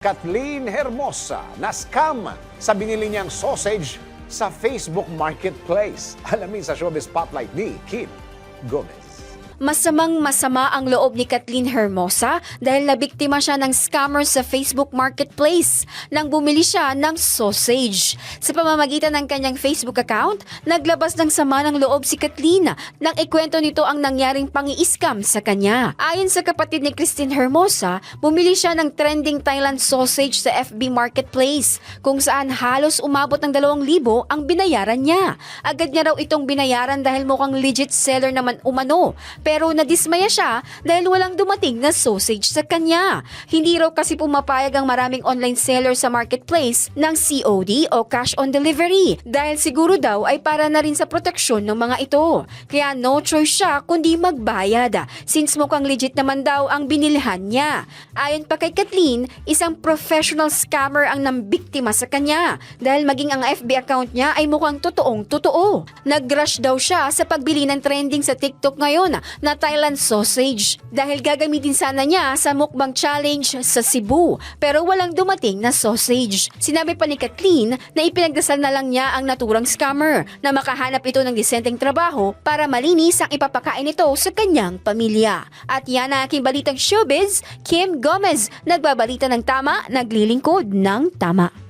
Kathleen Hermosa na scam sa binili niyang sausage sa Facebook Marketplace. Alamin sa Showbiz Spotlight ni Kim Gomez. Masamang masama ang loob ni Kathleen Hermosa dahil nabiktima siya ng scammer sa Facebook Marketplace nang bumili siya ng sausage. Sa pamamagitan ng kanyang Facebook account, naglabas ng sama ng loob si Kathleen nang ikwento nito ang nangyaring pangi-scam sa kanya. Ayon sa kapatid ni Christine Hermosa, bumili siya ng trending Thailand sausage sa FB Marketplace kung saan halos umabot ng 2,000 ang binayaran niya. Agad niya raw itong binayaran dahil mukhang legit seller naman umano. Pero nadismaya siya dahil walang dumating na sausage sa kanya. Hindi raw kasi pumapayag ang maraming online seller sa marketplace ng COD o cash on delivery dahil siguro daw ay para na rin sa proteksyon ng mga ito. Kaya no choice siya kundi magbayad since mukhang legit naman daw ang binilhan niya. Ayon pa kay Kathleen, isang professional scammer ang nambiktima sa kanya dahil maging ang FB account niya ay mukhang totoong totoo. Nag-rush daw siya sa pagbili ng trending sa TikTok ngayon na Thailand sausage dahil gagamitin sana niya sa mukbang challenge sa Cebu pero walang dumating na sausage. Sinabi pa ni Kathleen na ipinagdasal na lang niya ang naturang scammer na makahanap ito ng disenteng trabaho para malinis ang ipapakain ito sa kanyang pamilya. At yan ang aking balitang showbiz, Kim Gomez, nagbabalita ng tama, naglilingkod ng tama.